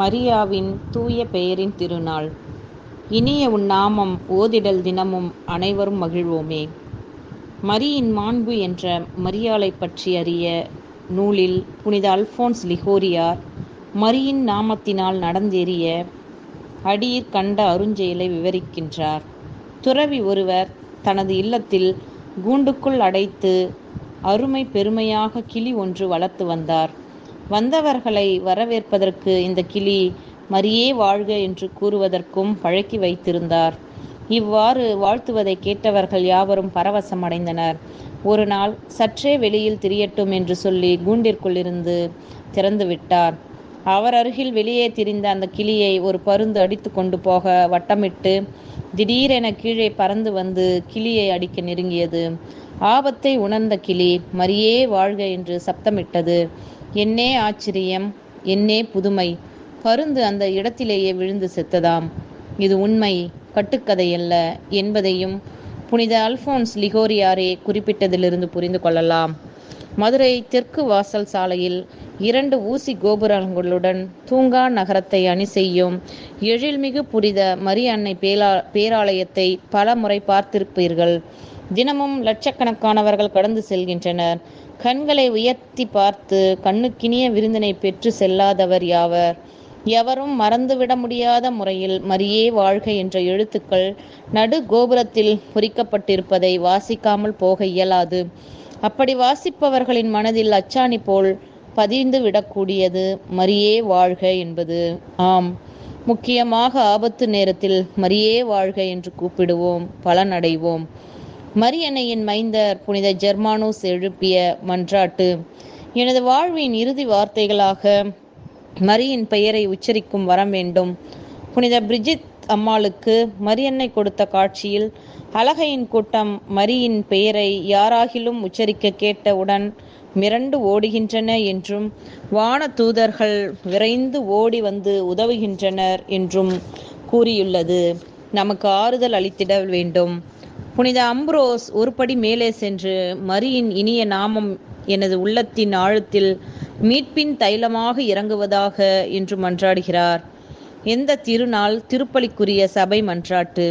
மரியாவின் தூய பெயரின் திருநாள். இனிய உன் நாமம் ஓதிடல் தினமும் அனைவரும் மகிழ்வோமே. மரியின் மாண்பு என்ற மரியாளை பற்றி அறிய நூலில் புனித அல்போன்ஸ் லிகோரியார் மரியின் நாமத்தினால் நடந்தேறிய அடியிற் கண்ட அருஞ்செயலை விவரிக்கின்றார். துறவி ஒருவர் தனது இல்லத்தில் கூண்டுக்குள் அடைத்து அருமை பெருமையாக கிளி ஒன்று வளர்த்து வந்தார். வந்தவர்களை வரவேற்பதற்கு இந்த கிளி மரியே வாழ்க என்று கூறுவதற்கும் பழக்கி வைத்திருந்தார். இவ்வாறு வாழ்த்துவதை கேட்டவர்கள் யாவரும் பரவசம் அடைந்தனர். ஒரு நாள் சற்றே வெளியில் திரியட்டும் என்று சொல்லி கூண்டிற்குள் இருந்து திறந்து விட்டார். அவர் அருகில் வெளியே திரிந்த அந்த கிளியை ஒரு பருந்து அடித்து கொண்டு போக வட்டமிட்டு திடீரென கீழே பறந்து வந்து கிளியை அடிக்க நெருங்கியது. ஆபத்தை உணர்ந்த கிளி மரியே வாழ்க என்று சப்தமிட்டது. என்னே ஆச்சரியம் என்னே புதுமை. பருந்து அந்த இடத்திலேயே விழுந்து செத்ததாம். இது உண்மை கட்டுக்கதையல்ல என்பதையும் புனித அல்போன்ஸ் லிகோரியாரே குறிப்பிட்டதிலிருந்து புரிந்து கொள்ளலாம். மதுரை தெற்கு வாசல் சாலையில் இரண்டு ஊசி கோபுரங்களுடன் தூங்கா நகரத்தை அணி செய்யும் எழில்மிகு புரித மரியன்னை பேரா பேராலயத்தை பல முறை பார்த்திருப்பீர்கள். தினமும் லட்சக்கணக்கானவர்கள் கடந்து செல்கின்றனர். கண்களை உயர்த்தி பார்த்து கண்ணுக்கினிய விருந்தினை பெற்று செல்லாதவர் யாவர்? எவரும் மறந்துவிட முடியாத முறையில் மரியே வாழ்க என்ற எழுத்துக்கள் நடு கோபுரத்தில் பொறிக்கப்பட்டிருப்பதை வாசிக்காமல் போக இயலாது. அப்படி வாசிப்பவர்களின் மனதில் அச்சாணி போல் பதிந்து விடக்கூடியது மரியே வாழ்க என்பது. ஆம். முக்கியமாக ஆபத்து நேரத்தில் மரியே வாழ்க என்று கூப்பிடுவோம் பலனடைவோம். மரியணையின் மைந்தர் புனித ஜெர்மானோஸ் எழுப்பிய மன்றாட்டு. எனது வாழ்வின் இறுதி வார்த்தைகளாக மரியின் பெயரை உச்சரிக்கும் வரம் வேண்டும் புனித பிரிஜித் அம்மாளுக்கு மரியன்னை கொடுத்த காட்சியில் அழகையின் கூட்டம் மரியின் பெயரை யாராகிலும் உச்சரிக்க கேட்டவுடன் மிரண்டு ஓடுகின்றன என்றும் வான தூதர்கள் விரைந்து ஓடி வந்து உதவுகின்றனர் என்றும் கூறியுள்ளது. நமக்கு ஆறுதல் அளித்திட வேண்டும். புனித அம்ப்ரோஸ் ஒருபடி மேலே சென்று மரியின் இனிய நாமம் எனது உள்ளத்தின் ஆழத்தில் மீட்பின் தைலமாக இறங்குவதாக என்று மன்றாடுகிறார். எந்த திருநாள் திருப்பலிக்குரிய சபை மன்றாட்டு?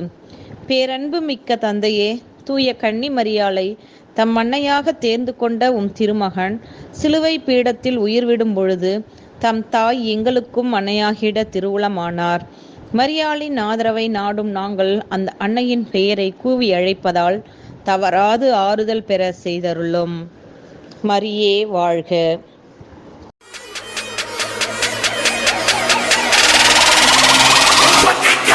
பேரன்பு மிக்க தந்தையே தூய கன்னி மரியாளை தம் அன்னையாக தேர்ந்து கொண்ட உம் திருமகன் சிலுவை பீடத்தில் உயிர்விடும் பொழுது தம் தாய் எங்களுக்கும் அன்னையாகிட திருவுளமானார். மரியாளின் ஆதரவை நாடும் நாங்கள் அந்த அன்னையின் பெயரை கூவி அழைப்பதால் தவறாது ஆறுதல் பெற செய்தருளும். மரியே வாழ்க.